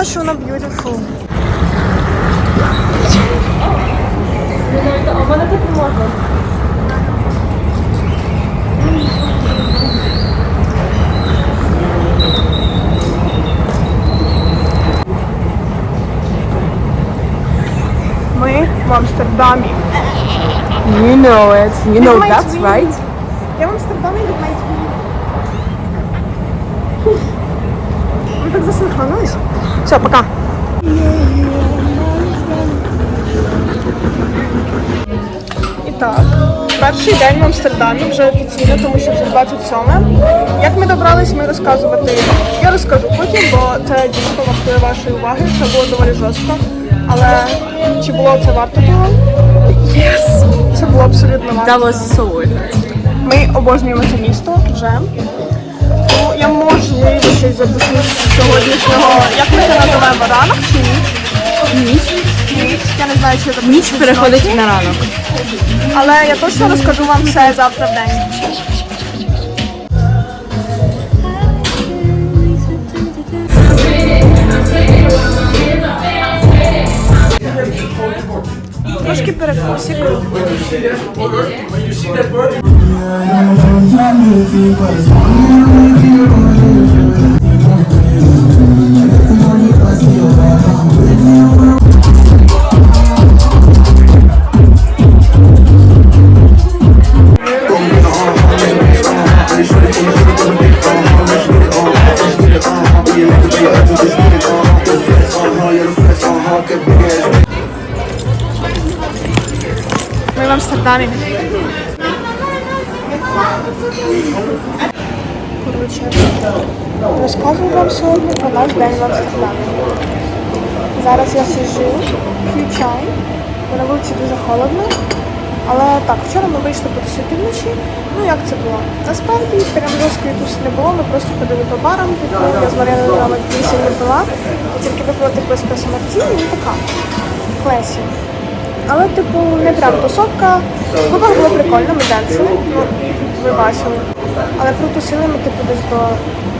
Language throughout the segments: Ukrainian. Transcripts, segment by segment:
Я їй сказала, що вона beautiful. А в мене так не можна. Ми в Амстердамі. You know it. You know might that's win. right. Я в Амстердамі від Найтві. Ми так засинхронились. Все, пока. І так, перший день в Амстердамі вже офіційно, тому що вже 27. Як ми добрались, ми розказувати. Я розкажу потім, бо це дійсно вартує вашої уваги. Це було доволі жорстко. Але чи було це варто того? Yes! Це було абсолютно варто. That was so worth it. Ми обожнюємо це місто вже. Я можливо щось запишу сьогоднішнього. Як ми це називаємо? Ранок чи ніч? Ніч. Ніч. Я не знаю, чи я запишу Ніч переходить на ранок. Але я точно розкажу вам все завтра в день. Трошки перекусик. Ми в Амстердамі. Коротше, розказую вам сьогодні про наш день в Амстердамі. Зараз я сижу, п'ю чай, бо на вулиці дуже холодно. Але так, вчора ми вийшли потусити вночі. Ну як це було? Насправді прям жорсткої туси не було, ми просто ходили по барам, типу, я з Мар'яною рано не пила, я тільки випила типу еспресо мартіні, ну така, клесі. Але, типу, не прям тусовка. В клубах було прикольно, ми денсили, ну, ви бачили. Але протусили ми, типу, десь до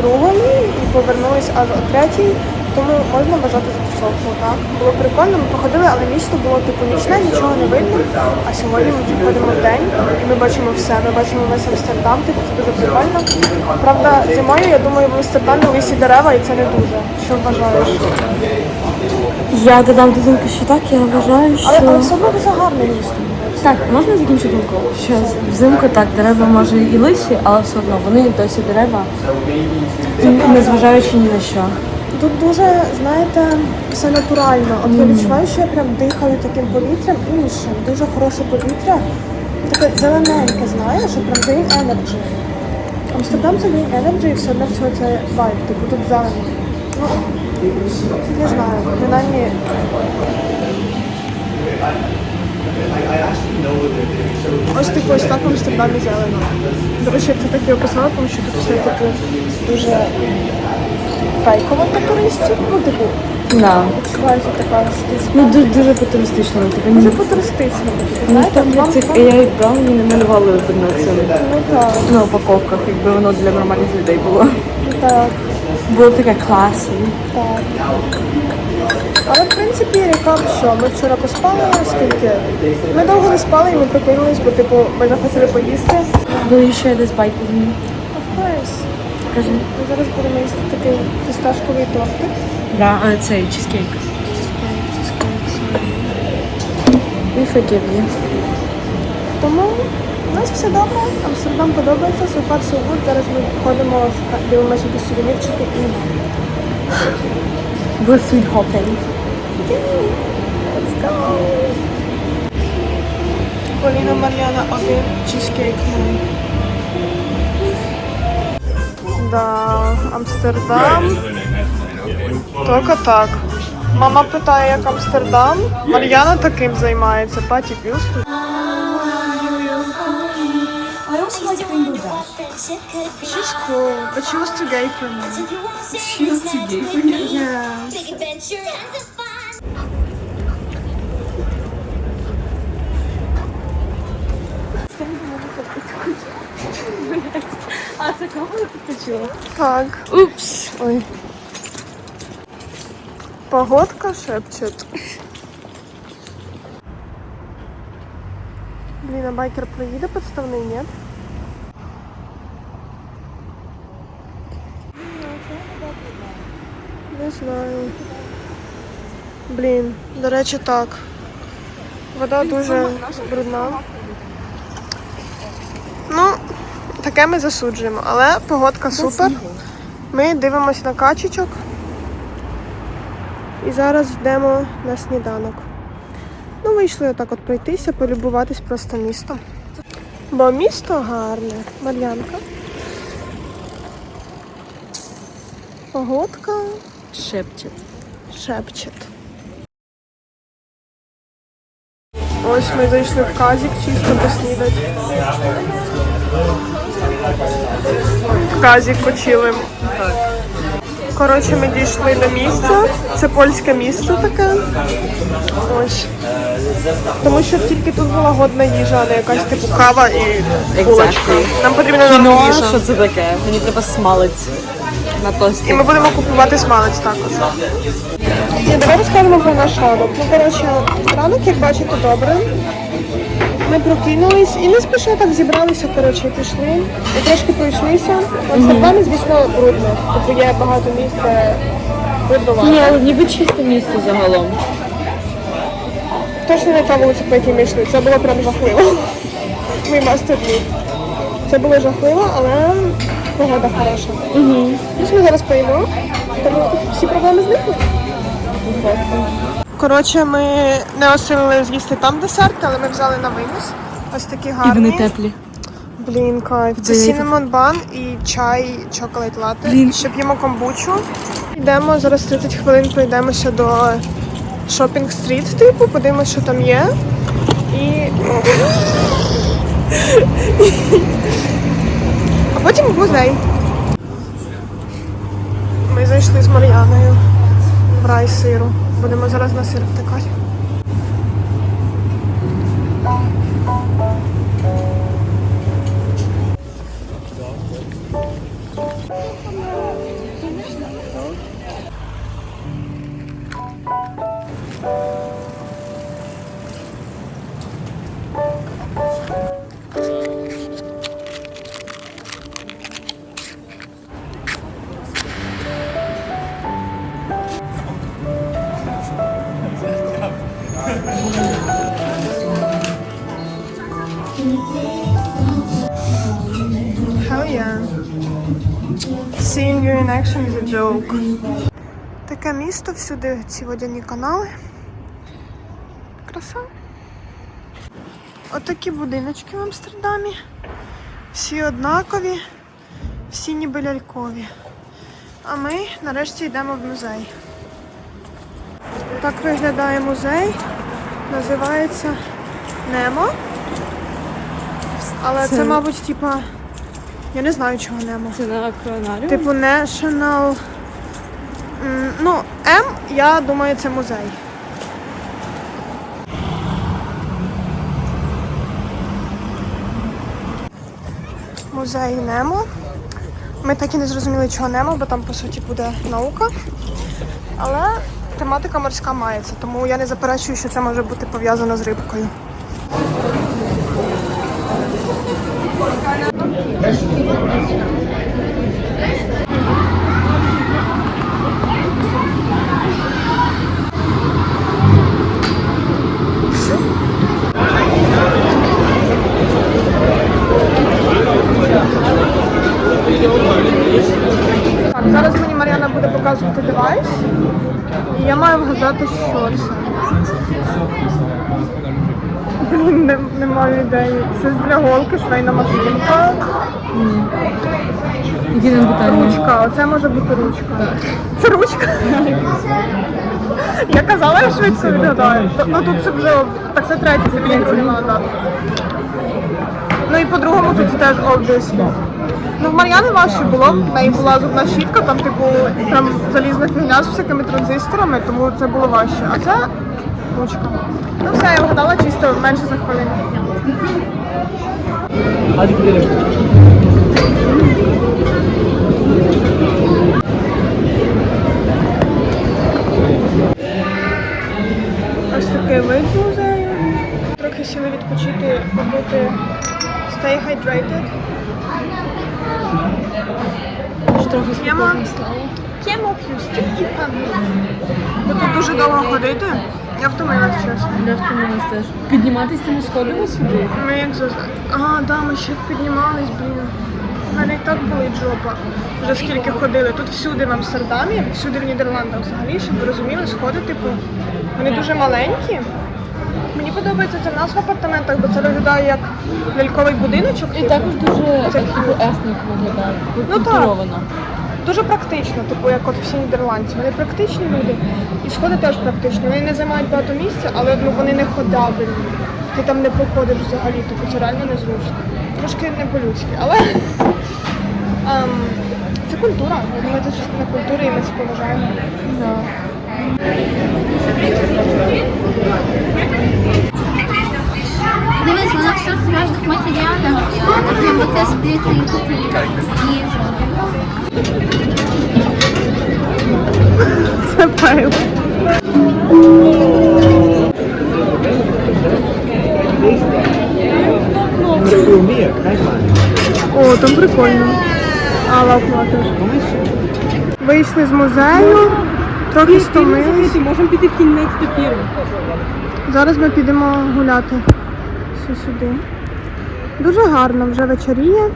другої і повернулись аж о третій, тому можна вважати за тусовку, так? Було прикольно, ми походили, але місто було, типу, нічне, нічого не видно. А сьогодні ми вже ходимо в день і ми бачимо все. Ми бачимо весь Амстердам, типу, це дуже прикольно. Правда, зимою, я думаю, в Амстердамі у лісі дерева і це не дуже. Що вважаєш? Я додам до думки, що так, я вважаю, Але, але що... все одно дуже гарне місто. Так, можна закінчити думку? Що взимку так, дерева може і лисі, але все одно вони досі дерева, незважаючи ні на що. Тут дуже, знаєте, все натурально. От я відчуваю, що я прям дихаю таким повітрям іншим. Дуже хороше повітря. Таке зелененьке, знаєш, що прям Green Energy. Амстердам це Green Energy і все одно всього це вайб. Типу тут зелено. Ну, не знаю, принаймні. Ось типу ось так в Амстердамі зелено. До речі, я це так і описала, тому що тут все типу дуже фейково для туристів. Ну, типу, Да. відчувається така штучка. Ну дуже, дуже по-туристично, типу, Дуже ні. Типу, Ну, знаєте, там цих там- AI Brown не малювали на цьому Ну так, на упаковках, якби воно для нормальних людей було. ну так, Було таке класне. так. Але в принципі, рекап що? Ми вчора поспали, скільки? Ми довго не спали і ми прокинулись, бо типу ми захотіли поїсти. This bite with me? Of course. Кажи. Ми зараз будемо їсти такий фісташковий тортик. Да, а, цей чизкейк. We forgive you. Тому у нас все добре, Амстердам подобається, so far so good. Зараз ми ходимо, дивимося якісь сувенірчики і We're food hopping. Let's go! Поліна Мар'яна один чизкейк нам. Да, Амстердам. Тільки так. Мама питає, як Амстердам. Мар'яна таким займається. Паті Пілс. I also like rainbow dash. She's cool, but she was too gay for me. She was too gay for you? Yeah. А Це камера підключила. Так. Упс. Ой. Погодка шепчет. Блін, а байкер проїде підставний, ні? Не знаю. Блін, до речі, так. Вода дуже брудна. Ну, таке ми засуджуємо, але погодка супер. Ми дивимося на качечок. І зараз йдемо на сніданок. Ну, вийшли отак от пройтися, полюбуватись просто містом. Бо місто гарне, Мар'янка. Погодка Шепчет. шепчет. Ось ми зайшли в казік чисто поснідати. В казік почилимо. Коротше, ми дійшли до місця. Це польське місто таке. Ось. Тому що тільки тут була годна їжа, а не якась типу кава і булочка. Нам потрібна Ну, їжа. що це таке? Мені треба смалець на тості. І ми будемо купувати смалець також. І давай розкажемо про наш ранок. Ну, коротше, ранок, як бачите, добре. Ми прокинулись і не спіша так зібралися, коротше, пішли. І трошки пройшлися. В Амстердамі, звісно, брудно. Тобто є багато місць, де брудновато. Ні, але ніби чисте місто загалом. Точно не та вулиця, по якій ми йшли. Це було прям жахливо. Must admit. Це було жахливо, але погода хороша. Угу. Ось ми зараз поїмо, тому всі проблеми зникли. Коротше, ми не осилили з'їсти там десерт, але ми взяли на виніс. Ось такі І гарні. вони теплі. Блін, кайф. Це cinnamon бан і чай чоколад лати. Блін. Ще п'ємо комбучу. Йдемо зараз 30 хвилин пройдемося до шопінг стріт, типу, подивимося, що там є. І. потім в музей. Ми зайшли з Мар'яною в рай сиру. Будемо зараз на сир втикати. Action is a joke. Таке місто, всюди ці водяні канали. Краса. Отакі будиночки в Амстердамі. Всі однакові, всі ніби лялькові. А ми нарешті йдемо в музей. Так виглядає музей. Називається Немо. Але це, Це- мабуть, типа. Я не знаю, чого Немо. Це на акванаріум? Типу National... М, Ну, М, я думаю, це музей. Музей Немо. Ми так і не зрозуміли, чого Немо, бо там по суті буде наука. Але тематика морська мається, тому я не заперечую, що це може бути пов'язано з рибкою. Так, зараз мені Мар'яна буде показувати девайс. І я маю вгадати, що це. Блін, не, не маю ідеї. Це для голки, швейна машинка. Єдине питання? Ручка, оце може бути ручка. Це ручка. Я казала, я швидко відгадаю. Т- Ну тут це вже так це третє це не надо. Ну і по-другому тут теж obviously. Ну в Мар'яни важче було, в неї була зубна щітка, там типу там залізна фігня з всякими транзисторами, тому це було важче. А це ручка. Ну все, я вгадала чисто менше за хвилину. Ось такий вид музею. Трохи сіли відпочити, побути Stay hydrated. Трохи Тема. Тема стільки фан. Бо тут дуже довго ходити. Я втомилась, чесно. Я втомилась теж. Підніматися цими сходами сюди. Ми як за... А, да, ми ще піднімались, блін. У мене і так болить жопа. Вже скільки ходили. Тут всюди в Амстердамі, всюди в Нідерландах взагалі, щоб ви розуміли, сходи, типу, вони дуже маленькі. Мені подобається це в нас в апартаментах, бо це виглядає як ляльковий будиночок. І типу. також дуже Це типу, виглядає. Ну, так. Дуже практично, типу, як от всі нідерландці. Вони практичні люди. І сходи теж практичні. Вони не займають багато місця, але ну, вони не ходабельні. Ти там не проходиш взагалі, типу це реально незручно. Трошки не по-людськи, але ем, це культура. Я думаю, це частина культури і ми це поважаємо. Да. Дивись, вона в твердих матеріалах. Прямо це спліти і їжа. Це пайл. О, там прикольно. А, лапла теж. Вийшли з музею, трохи стомились. Можемо піти в кінець допіру. Зараз ми підемо гуляти сюди. Дуже гарно, вже вечоріє.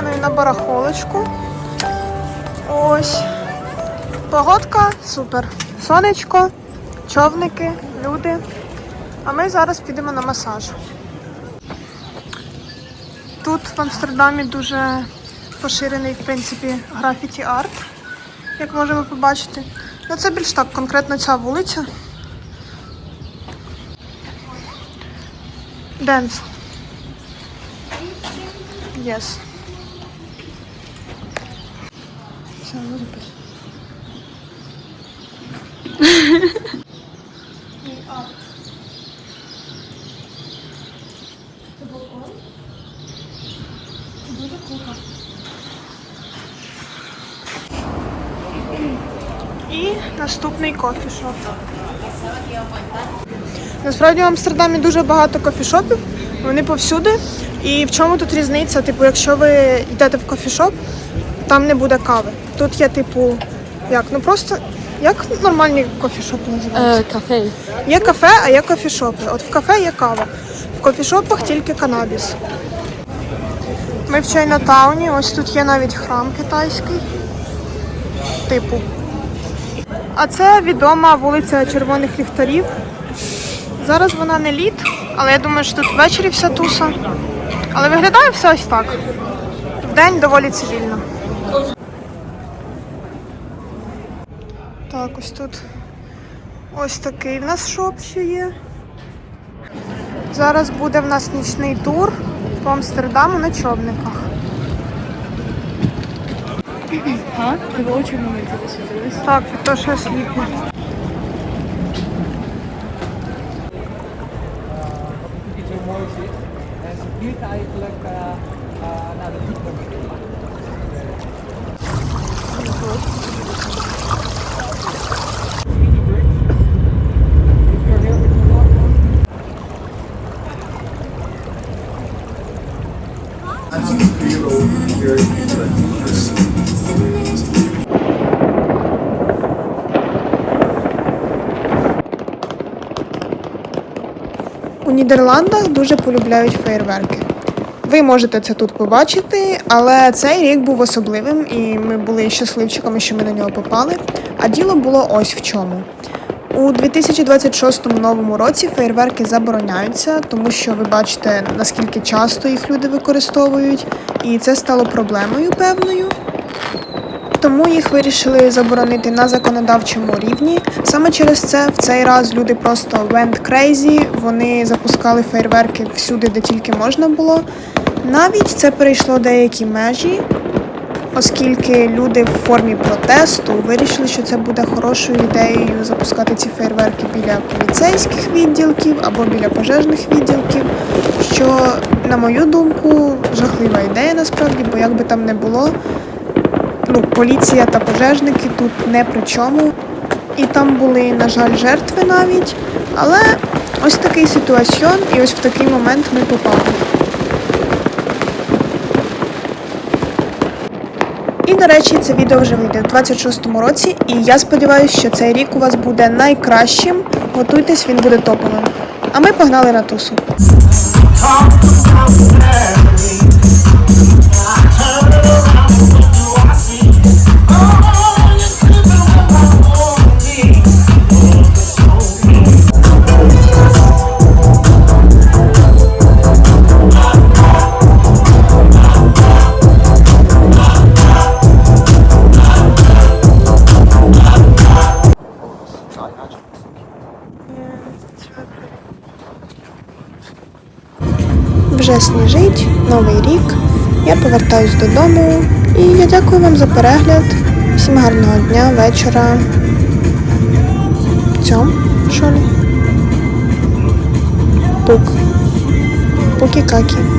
З на барахолочку. Ось. Погодка супер. Сонечко, човники, люди. А ми зараз підемо на масаж. Тут в Амстердамі дуже поширений, в принципі, графіті арт, як можемо побачити. Ну, це більш так, конкретно ця вулиця. Денс. Yes. Все, ну запис. І наступний кофішоп. Насправді в Амстердамі дуже багато кофішопів, вони повсюди. І в чому тут різниця? Типу, якщо ви йдете в кофішоп, там не буде кави. Тут є, типу, як? Ну просто як нормальні кофішопи називаються? Е, кафе. Є кафе, а є кофішопи. От в кафе є кава. В кофішопах тільки канабіс. Ми в Чайнатауні, ось тут є навіть храм китайський. Типу. А це відома вулиця Червоних ліхтарів. Зараз вона не літ, але я думаю, що тут ввечері вся туса. Але виглядає все ось так. Вдень доволі цивільно. Так, ось тут ось такий в нас шоп ще є. Зараз буде в нас нічний тур по Амстердаму на човниках. А? Ти очі мені. Так, то що сліпне. У Нідерландах дуже полюбляють фейерверки. Ви можете це тут побачити, але цей рік був особливим, і ми були щасливчиками, що ми на нього попали. А діло було ось в чому. У 2026 новому році фейерверки забороняються, тому що ви бачите, наскільки часто їх люди використовують, і це стало проблемою певною. Тому їх вирішили заборонити на законодавчому рівні. Саме через це в цей раз люди просто went crazy, вони запускали фейерверки всюди, де тільки можна було. Навіть це перейшло деякі межі, оскільки люди в формі протесту вирішили, що це буде хорошою ідеєю запускати ці фейерверки біля поліцейських відділків або біля пожежних відділків. Що, на мою думку, жахлива ідея насправді, бо як би там не було, ну, поліція та пожежники тут не при чому. І там були, на жаль, жертви навіть. Але ось такий ситуаціон, і ось в такий момент ми попали. І, до речі, це відео вже вийде в 26-му році, і я сподіваюся, що цей рік у вас буде найкращим. Готуйтесь, він буде топовим. А ми погнали на тусу. Сніжить, новий рік. Я повертаюсь додому і я дякую вам за перегляд. Всім гарного дня, вечора. Цьом, що ли? Пук. Пукі-какі. Пока.